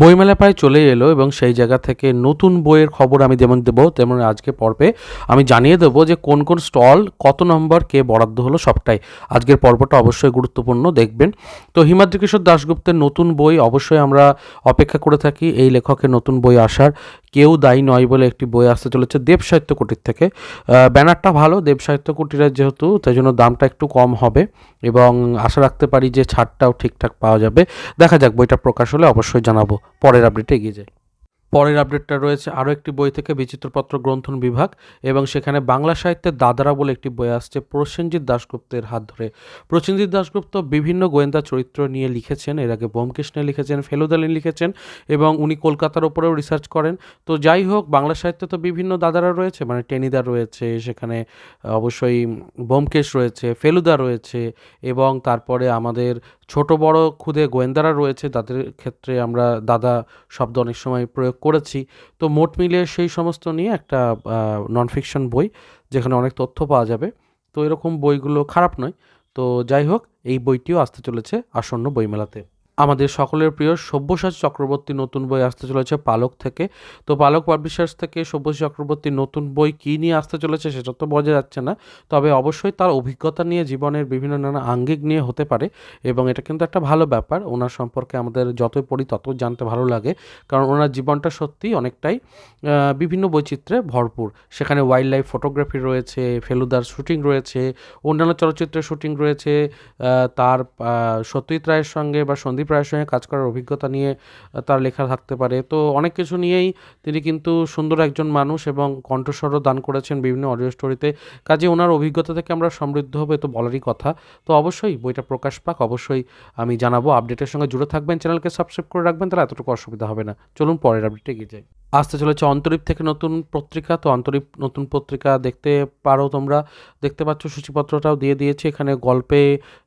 বইমেলা প্রায় চলে এলো এবং সেই জায়গা থেকে নতুন বইয়ের খবর আমি যেমন দেবো, তেমন আজকে পর্বে আমি জানিয়ে দেবো যে কোন কোন স্টল, কত নম্বর, কে বরাদ্দ হলো সবটাই। আজকের পর্বটা অবশ্যই গুরুত্বপূর্ণ, দেখবেন। তো হিমাদ্রি কিশোর দাশগুপ্তের নতুন বই অবশ্যই আমরা অপেক্ষা করে থাকি, এই লেখকের নতুন বই আসার। কেউ দায়ী নয় বলে একটি বই আসতে চলেছে দেব সাহিত্য কুটির থেকে। ব্যানারটা ভালো, দেব সাহিত্য কুটিরের যেহেতু, তাই জন্য দামটা একটু কম হবে এবং আশা রাখতে পারি যে ছাড়টাও ঠিকঠাক পাওয়া যাবে। দেখা যাক বইটা প্রকাশ হলে অবশ্যই জানাব। পরের আপডেটে এগিয়ে যাই পরের আপডেটটা রয়েছে আরও একটি বই থেকে বিচিত্রপত্র গ্রন্থন বিভাগ এবং সেখানে বাংলা সাহিত্যের দাদারা বলে একটি বই আসছে প্রসেনজিৎ দাশগুপ্তের হাত ধরে। প্রসেনজিৎ দাশগুপ্ত বিভিন্ন গোয়েন্দা চরিত্র নিয়ে লিখেছেন, এর আগে বোমকৃষ্ণে লিখেছেন, ফেলুদালি লিখেছেন এবং উনি কলকাতার ওপরেও রিসার্চ করেন। তো যাই হোক, বাংলা সাহিত্যে তো বিভিন্ন দাদারা রয়েছে মানে টেনিদা রয়েছে, সেখানে অবশ্যই বোমকেশ রয়েছে, ফেলুদা রয়েছে এবং তারপরে আমাদের ছোট বড় খুদে গোয়েন্দারা রয়েছে, তাদের ক্ষেত্রে আমরা দাদা শব্দ অনেক সময় প্রয়োগ করেছি। তো মোট মিলে সেই সমস্ত নিয়ে একটা নন ফিকশন বই যেখানে অনেক তথ্য পাওয়া যাবে। তো এরকম বইগুলো খারাপ নয়। তো যাই হোক, এই বইটিও আসতে চলেছে আসন্ন বইমেলাতে। আমাদের সকলের প্রিয় সব্যসাচী চক্রবর্তী নতুন বই আসতে চলেছে পালক থেকে। তো পালক পাবলিশার্স থেকে সব্যসাচী চক্রবর্তীর নতুন বই কী নিয়ে আসতে চলেছে সেটা তো বোঝা যাচ্ছে না। তবে অবশ্যই তার অভিজ্ঞতা নিয়ে, জীবনের বিভিন্ন নানা আঙ্গিক নিয়ে হতে পারে এবং এটা কিন্তু একটা ভালো ব্যাপার। ওনার সম্পর্কে আমাদের যতই পড়ি তত জানতে ভালো লাগে। কারণ ওনার জীবনটা সত্যি অনেকটাই বিভিন্ন বৈচিত্র্যে ভরপুর। সেখানে ওয়াইল্ড লাইফ ফটোগ্রাফি রয়েছে, ফেলুদার শুটিং রয়েছে, অন্যান্য চলচ্চিত্রের শুটিং রয়েছে তার সত্যজিৎ রায়ের সঙ্গে বা সন্দীপ সঙ্গে কাজ করার অভিজ্ঞতা নিয়ে তার লেখা থাকতে পারে। তো অনেক কিছু নিয়েই তিনি কিন্তু সুন্দর একজন মানুষ এবং কণ্ঠস্বরও দান করেছেন বিভিন্ন অডিও স্টোরিতে। কাজে ওনার অভিজ্ঞতা থেকে আমরা সমৃদ্ধ হবে তো বলারই কথা। তো অবশ্যই বইটা প্রকাশ পাক, অবশ্যই আমি জানাব। আপডেটের সঙ্গে জুড়ে থাকবেন, চ্যানেলকে সাবস্ক্রাইব করে রাখবেন, তাহলে এতটুকু অসুবিধা হবে না। চলুন পরের আপডেটে এগিয়ে যাই। আসতে চলেছে অন্তরীপ থেকে নতুন পত্রিকা। তো অন্তরীপ, নতুন পত্রিকা দেখতে পারো তোমরা। দেখতে পাচ্ছ সূচিপত্রটাও দিয়ে দিয়েছে। এখানে গল্পে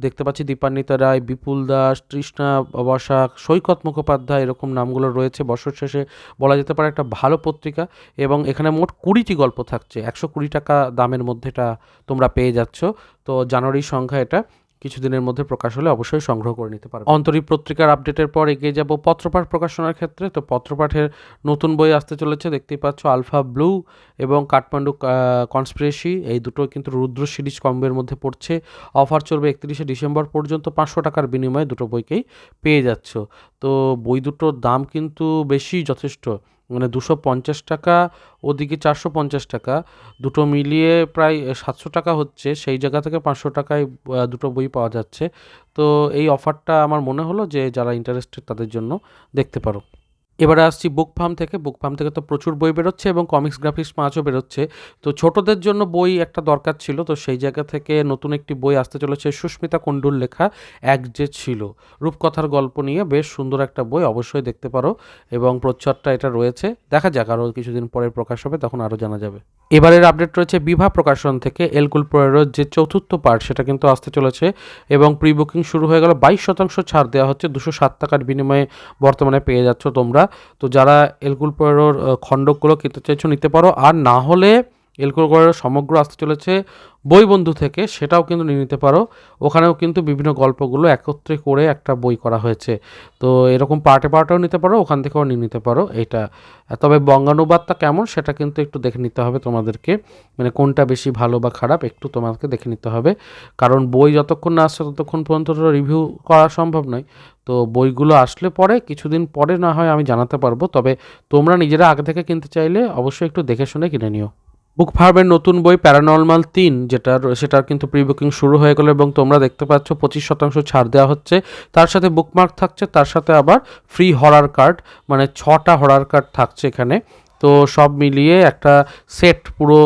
দেখতে পাচ্ছি দীপান্বিতা রায়, বিপুল দাস, তৃষ্ণা বসাক, সৈকত মুখোপাধ্যায় এরকম নামগুলো রয়েছে। বছর শেষে বলা যেতে পারে একটা ভালো পত্রিকা এবং এখানে মোট কুড়িটি গল্প থাকছে। একশো কুড়ি টাকা দামের মধ্যে এটা তোমরা পেয়ে যাচ্ছ। তো জানুয়ারির সংখ্যা এটা। কিছুদিনের মধ্যে প্রকাশ হলে অবশ্যই সংগ্রহ করে নিতে পারবে অন্তরীপ পত্রিকার আপডেটের পর এগিয়ে যাব পত্রপাঠ প্রকাশনার ক্ষেত্রে। তো পত্রপাঠের নতুন বই আসতে চলেছে, দেখতেই পাচ্ছ আলফা ব্লু এবং কাঠমান্ডু কনস্পিরেসি এই দুটো কিন্তু রুদ্র সিরিজ কম্বের মধ্যে পড়ছে। অফার চলবে একত্রিশে ডিসেম্বর পর্যন্ত, পাঁচশো টাকার বিনিময়ে দুটো বইকেই পেয়ে যাচ্ছ। তো বই দুটোর দাম কিন্তু বেশি যথেষ্ট। মানে দুশো পঞ্চাশ টাকা, ওদিকে চারশো পঞ্চাশ টাকা, দুটো মিলিয়ে প্রায় সাতশো টাকা হচ্ছে, সেই জায়গা থেকে পাঁচশো টাকায় দুটো বই পাওয়া যাচ্ছে। তো এই অফারটা আমার মনে হলো যে যারা ইন্টারেস্টেড তাদের জন্য দেখতে পারো। এবারে আসছি বুক ফার্ম থেকে। বুক ফার্ম থেকে তো প্রচুর বই বেরোচ্ছে এবং কমিক্স গ্রাফিক্স পাঁচও বেরোচ্ছে। তো ছোটদের জন্য বই একটা দরকার ছিল, তো সেই জায়গা থেকে নতুন একটি বই আসতে চলেছে সুস্মিতা কুণ্ডুর লেখা এক যে ছিল। রূপকথার গল্প নিয়ে বেশ সুন্দর একটা বই অবশ্যই দেখতে পারো এবং প্রচ্ছদটা এটা রয়েছে। দেখা যাক আরও কিছুদিন পরে প্রকাশ হবে, তখন আরও জানা যাবে। এবারের আপডেট রয়েছে বিভা প্রকাশন থেকে। এলকুল প্রয়েরোর যে চতুর্থ পার্ট সেটা কিন্তু আসতে চলেছে এবং প্রি বুকিং শুরু হয়ে গেল। বাইশ শতাংশ ছাড় দেওয়া হচ্ছে। দুশো সাত টাকার বিনিময়ে বর্তমানে পেয়ে যাচ্ছ তোমরা। তো যারা এলকুল আহ, খণ্ডকগুলো কিনতে চাইছো নিতে পারো। আর না হলে প্রয়েরোর সমগ্র আসতে চলেছে বই বন্ধু থেকে, সেটাও কিন্তু নিয়ে নিতে পারো। ওখানেও কিন্তু বিভিন্ন গল্পগুলো একত্রে করে একটা বই করা হয়েছে। তো এরকম পার্টে পার্টেও নিতে পারো, ওখান থেকেও নিয়ে নিতে পারো এটা। তবে বঙ্গানুবাদটা কেমন সেটা কিন্তু একটু দেখে নিতে হবে তোমাদেরকে। মানে কোনটা বেশি ভালো বা খারাপ একটু তোমাদেরকে দেখে নিতে হবে। কারণ বই যতক্ষণ না আসছে ততক্ষণ পর্যন্ত রিভিউ করা সম্ভব নয়। তো বইগুলো আসলে পরে, কিছুদিন পরে না হয় আমি জানাতে পারব। তবে তোমরা নিজেরা আগে থেকে কিনতে চাইলে অবশ্যই একটু দেখে শুনে কিনে নিও। বুক ফার্মের নতুন বই প্যারানর্মাল তিন যেটার সেটার কিন্তু প্রি বুকিং শুরু হয়ে গেল এবং তোমরা দেখতে পাচ্ছ পঁচিশ শতাংশ ছাড় দেওয়া হচ্ছে। তার সাথে বুকমার্ক থাকছে, তার সাথে আবার ফ্রি হরার কার্ড মানে ছটা হরার কার্ড থাকছে এখানে। তো সব মিলিয়ে একটা সেট পুরো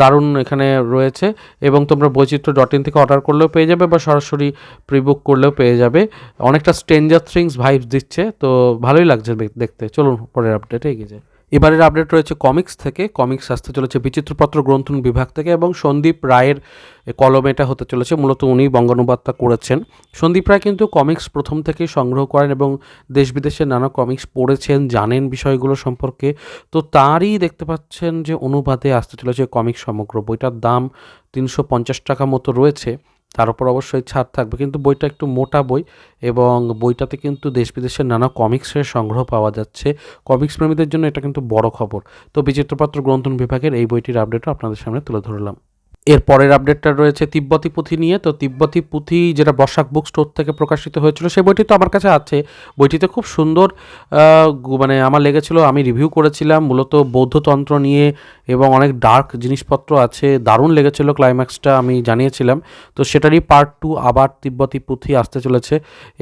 দারুণ এখানে রয়েছে এবং তোমরা বৈচিত্র্য ডট ইন থেকে অর্ডার করলেও পেয়ে যাবে বা সরাসরি প্রি বুক করলেও পেয়ে যাবে। অনেকটা স্ট্রেঞ্জার থিংস ভাইবস দিচ্ছে, তো ভালোই লাগছে দেখতে। চলুন, পরের আপডেটে এগিয়ে যায় এবারের আপডেট রয়েছে কমিক্স থেকে। কমিক্স আসতে চলেছে বিচিত্রপত্র গ্রন্থন বিভাগ থেকে এবং সন্দীপ রায়ের কলম এটা হতে চলেছে। মূলত উনি বঙ্গানুবাদটা করেছেন। সন্দীপ রায় কিন্তু কমিক্স প্রথম থেকেই সংগ্রহ করেন এবং দেশ বিদেশের নানা কমিক্স পড়েছেন, জানেন বিষয়গুলো সম্পর্কে। তো তারই দেখতে পাচ্ছেন যে অনুবাদে আসতে চলেছে কমিক্স সমগ্র বইটার দাম তিনশো পঞ্চাশ টাকা মতো রয়েছে। তার উপর অবশ্যই ছাড় থাকবে। কিন্তু বইটা একটু মোটা বই এবং বইটাতে কিন্তু দেশ বিদেশের নানা কমিক্সের সংগ্রহ পাওয়া যাচ্ছে। কমিক্স প্রেমীদের জন্য এটা কিন্তু বড় খবর। তো বিচিত্রপাত্র গ্রন্থন বিভাগের এই বইটির আপডেটও আপনাদের সামনে তুলে ধরলাম। এর পরের আপডেটটা রয়েছে তিব্বতি পুঁথি নিয়ে। তো তিব্বতি পুঁথি যেটা বর্ষাক বুক স্টোর থেকে প্রকাশিত হয়েছিল, সেই বইটি তো আমার কাছে আছে। বইটিতে খুব সুন্দর মানে আমার লেগেছিল, আমি রিভিউ করেছিলাম, মূলত বৌদ্ধতন্ত্র নিয়ে এবং অনেক ডার্ক জিনিসপত্র আছে, দারুণ লেগেছিল ক্লাইম্যাক্সটা আমি জানিয়েছিলাম। তো সেটারই পার্ট টু আবার তিব্বতি পুঁথি আসতে চলেছে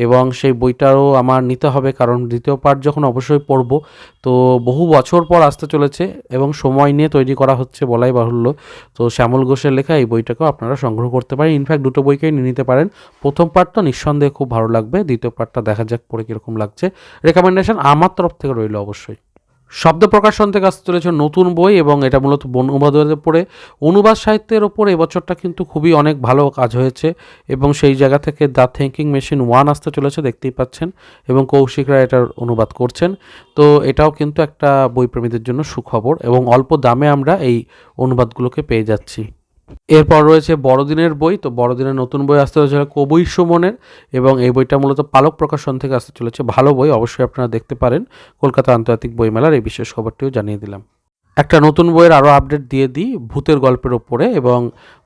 এবং সেই বইটারও আমার নিতে হবে, কারণ দ্বিতীয় পার্ট যখন অবশ্যই পড়ব তো বহু বছর পর আসতে চলেছে এবং সময় নিয়ে তৈরি করা হচ্ছে বলাই বাহুল্য। তো শ্যামল ঘোষের লেখা এই বইটাকেও আপনারা সংগ্রহ করতে পারেন। ইনফ্যাক্ট দুটো বইকেই নিয়ে নিতে পারেন। প্রথম পার্টটা নিঃসন্দেহে খুব ভালো লাগবে। দ্বিতীয় পার্টটা দেখা যাক পরে কীরকম লাগছে। রেকমেন্ডেশন আমার তরফ থেকে রইল অবশ্যই। শব্দ প্রকাশন থেকে আসতে চলেছে নতুন বই এবং এটা মূলত বন অনুবাদের উপরে। অনুবাদ সাহিত্যের ওপর এবছরটা কিন্তু খুবই অনেক ভালো কাজ হয়েছে এবং সেই জায়গা থেকে দ্য থিঙ্কিং মেশিন ওয়ান আসতে চলেছে, দেখতেই পাচ্ছেন, এবং কৌশিকরা এটার অনুবাদ করছেন। তো এটাও কিন্তু একটা বইপ্রেমীদের জন্য সুখবর এবং অল্প দামে আমরা এই অনুবাদগুলোকে পেয়ে যাচ্ছি। এরপর রয়েছে বড়দিনের বই। তো বড়দিনের নতুন বই আসতে চলেছে কবই সুমনের এবং এই বইটা মূলত পালক প্রকাশন থেকে আসতে চলেছে। ভালো বই, অবশ্যই আপনারা দেখতে পারেন। কলকাতা আন্তর্জাতিক বইমেলার এই বিশেষ খবরটিও জানিয়ে দিলাম। একটা নতুন বইয়ের আরও আপডেট দিয়ে দিই, ভূতের গল্পের ওপরে এবং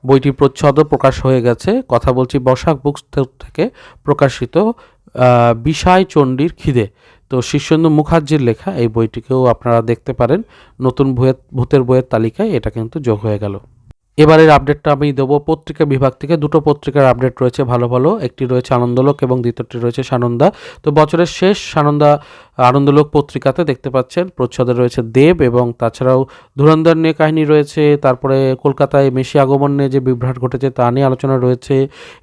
বইটি প্রচ্ছদও প্রকাশ হয়ে গেছে। কথা বলছি বসাক বুকস থেকে প্রকাশিত বিষায় চণ্ডীর খিদে। তো শীর্ষেন্দু মুখার্জির লেখা এই বইটিকেও আপনারা দেখতে পারেন। নতুন বইয়ের ভূতের বইয়ের তালিকায় এটা কিন্তু যোগ হয়ে গেল। এবারের আপডেটটা আমি দেবো পত্রিকা বিভাগ থেকে। দুটো পত্রিকার আপডেট রয়েছে, ভালো ভালো। একটি রয়েছে আনন্দলোক এবং দ্বিতীয়টি রয়েছে সানন্দা। তো বছরের শেষ সানন্দা, আনন্দলোক পত্রিকাতে দেখতে পাচ্ছেন, প্রচ্ছদে রয়েছে দেব এবং তাছাড়াও ধুরন্ধর নিয়ে কাহিনী রয়েছে, তারপরে কলকাতায় মেশি আগমন নিয়ে যে বিভ্রাট ঘটেছে তা নিয়ে আলোচনা রয়েছে।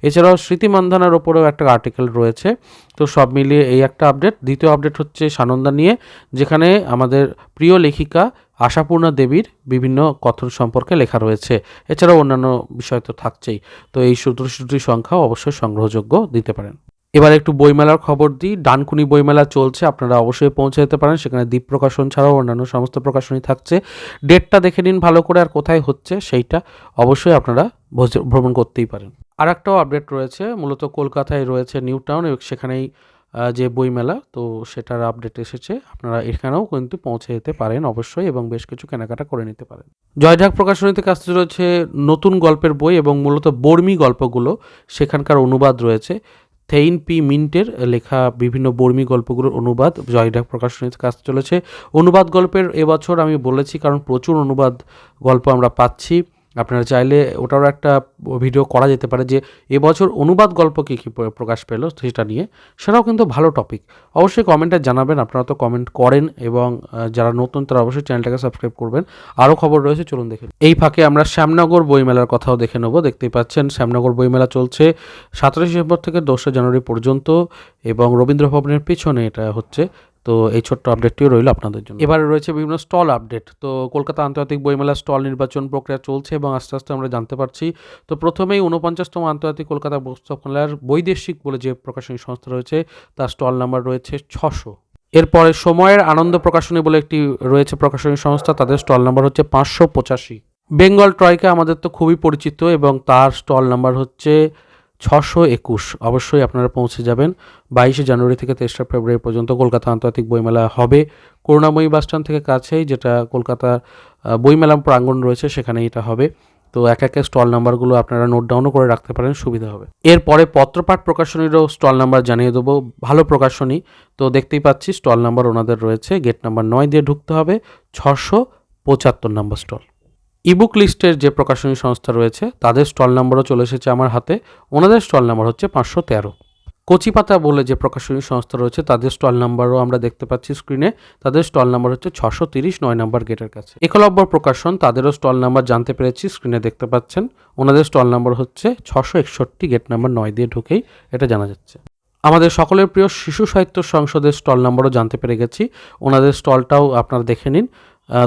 এছাড়াও স্মৃতি মান্ধানার ওপরেও একটা আর্টিকেল রয়েছে। তো সব মিলিয়ে এই একটা আপডেট দ্বিতীয় আপডেট হচ্ছে সানন্দা নিয়ে, যেখানে আমাদের প্রিয় লেখিকা আশাপূর্ণা দেবীর বিভিন্ন কথন সম্পর্কে লেখা রয়েছে। এছাড়াও অন্যান্য বিষয় তো থাকছেই। তো এই সূত্র সূত্রী সংখ্যাও অবশ্যই সংগ্রহযোগ্য দিতে পারেন। এবার একটু বইমেলার খবর দিই। ডানকুনি বইমেলা চলছে। আপনারা অবশ্যই পৌঁছে যেতে পারেন। সেখানে দ্বীপ প্রকাশন ছাড়াও অন্যান্য সমস্ত প্রকাশনী থাকছে। ডেটটা দেখে নিন ভালো করে আর কোথায় হচ্ছে সেইটা অবশ্যই আপনারা ভ্রমণ করতেই পারেন। আর একটাও আপডেট রয়েছে। মূলত কলকাতায় রয়েছে নিউ টাউন এবং সেখানেই যে বইমেলা, তো সেটার আপডেট এসেছে। আপনারা এখানেও কিন্তু পৌঁছে যেতে পারেন অবশ্যই এবং বেশ কিছু কেনাকাটা করে নিতে পারেন। জয়ঢাক প্রকাশনী থেকে রয়েছে নতুন গল্পের বই এবং মূলত বর্মী গল্পগুলো। সেখানকার অনুবাদ রয়েছে। থেইন পি মিন্টের লেখা বিভিন্ন বর্মী গল্পগুলোর অনুবাদ জয়ঢাক প্রকাশনীতে কাজ চলেছে। অনুবাদ গল্পের এবছর আমি বলেছি, কারণ প্রচুর অনুবাদ গল্প আমরা পাচ্ছি। আপনারা চাইলে ওটারও একটা ভিডিও করা যেতে পারে যে এবছর অনুবাদ গল্প কী কী প্র- প্রকাশ পেল সেটা নিয়ে। সেটাও কিন্তু ভালো টপিক। অবশ্যই কমেন্টে জানাবেন, আপনারা তো কমেন্ট করেন এবং যারা নতুন তারা অবশ্যই চ্যানেলটাকে সাবস্ক্রাইব করবেন। আরও খবর রয়েছে, চলুন দেখে এই ফাঁকে আমরা শ্যামনগর বইমেলার কথাও দেখে নেব। দেখতেই পাচ্ছেন, শ্যামনগর বইমেলা চলছে সতেরোই ডিসেম্বর থেকে দোসরা জানুয়ারি পর্যন্ত এবং রবীন্দ্র ভবনের পেছনে এটা হচ্ছে। তো এই ছোট্ট আপডেটটিও রইল আপনাদের জন্য। এবারে রয়েছে বিভিন্ন স্টল আপডেট তো কলকাতা আন্তর্জাতিক বইমেলা স্টল নির্বাচন প্রক্রিয়া চলছে এবং আস্তে আস্তে আমরা জানতে পারছি। তো প্রথমেই ঊনপঞ্চাশতম আন্তর্জাতিক কলকাতা পুস্তক মেলার বৈদেশিক বলে যে প্রকাশনী সংস্থা রয়েছে, তার স্টল নাম্বার রয়েছে ছশো। এরপরে সময়ের আনন্দ প্রকাশনী বলে একটি রয়েছে প্রকাশনী সংস্থা, তাদের স্টল নাম্বার হচ্ছে পাঁচশো পঁচাশি। বেঙ্গল ট্রয়কে আমাদের তো খুবই পরিচিত এবং তার স্টল নাম্বার হচ্ছে ছশো একুশ। অবশ্যই আপনারা পৌঁছে যাবেন। বাইশে জানুয়ারি থেকে তেসরা ফেব্রুয়ারি পর্যন্ত কলকাতা আন্তর্জাতিক বইমেলা হবে। করুণাময়ী বাসস্ট্যান্ড থেকে কাছেই যেটা কলকাতা বইমেলা প্রাঙ্গণ রয়েছে সেখানে এটা হবে। তো এক একে স্টল নাম্বারগুলো আপনারা নোট ডাউনও করে রাখতে পারেন, সুবিধা হবে। এরপরে পত্রপাঠ প্রকাশনীরও স্টল নাম্বার জানিয়ে দেবো। ভালো প্রকাশনী। তো দেখতেই পাচ্ছি, স্টল নাম্বার ওনাদের রয়েছে। গেট নাম্বার নয় দিয়ে ঢুকতে হবে। ছশো পঁচাত্তর নাম্বার স্টল। ইবুক লিস্টের যে প্রকাশনী সংস্থা রয়েছে, তাদের স্টল নাম্বারও চলে এসেছে আমার হাতে। ওনাদের স্টল নাম্বার হচ্ছে পাঁচশো তেরো। কচিপাতা বলে যে প্রকাশনী সংস্থা রয়েছে, তাদের স্টল নাম্বারও আমরা দেখতে পাচ্ছি স্ক্রিনে। তাদের স্টল নাম্বার হচ্ছে ছশো তিরিশ, নয় নাম্বার গেটের কাছে। একলব্য প্রকাশন, তাদেরও স্টল নাম্বার জানতে পেরেছি, স্ক্রিনে দেখতে পাচ্ছেন। ওনাদের স্টল নাম্বার হচ্ছে ছশো একষট্টি, গেট নাম্বার নয় দিয়ে ঢুকেই এটা জানা যাচ্ছে। আমাদের সকলের প্রিয় শিশু সাহিত্য সংসদের স্টল নাম্বারও জানতে পেরে গেছি। ওনাদের স্টলটাও আপনারা দেখে নিন।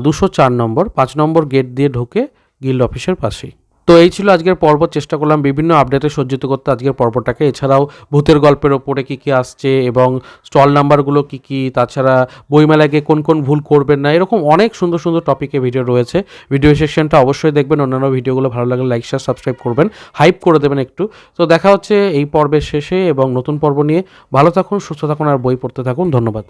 দুশো চার নম্বর, পাঁচ নম্বর গেট দিয়ে ঢুকে গিল্ড অফিসের পাশেই। তো এই ছিল আজকের পর্ব, চেষ্টা করলাম বিভিন্ন আপডেটে সজ্জিত করতে আজকের পর্বটাকে। এছাড়াও ভূতের গল্পের ওপরে কী কী আসছে এবং স্টল নাম্বারগুলো কী কী, তাছাড়া বইমেলায় গিয়ে কোন কোন ভুল করবেন না, এরকম অনেক সুন্দর সুন্দর টপিকে ভিডিও রয়েছে। ভিডিও সেকশনটা অবশ্যই দেখবেন, অন্যান্য ভিডিওগুলো ভালো লাগলে লাইক শেয়ার সাবস্ক্রাইব করবেন হাইপ করে দেবেন একটু। তো দেখা হচ্ছে এই পর্বের শেষে এবং নতুন পর্ব নিয়ে। ভালো থাকুন, সুস্থ থাকুন আর বই পড়তে থাকুন, ধন্যবাদ।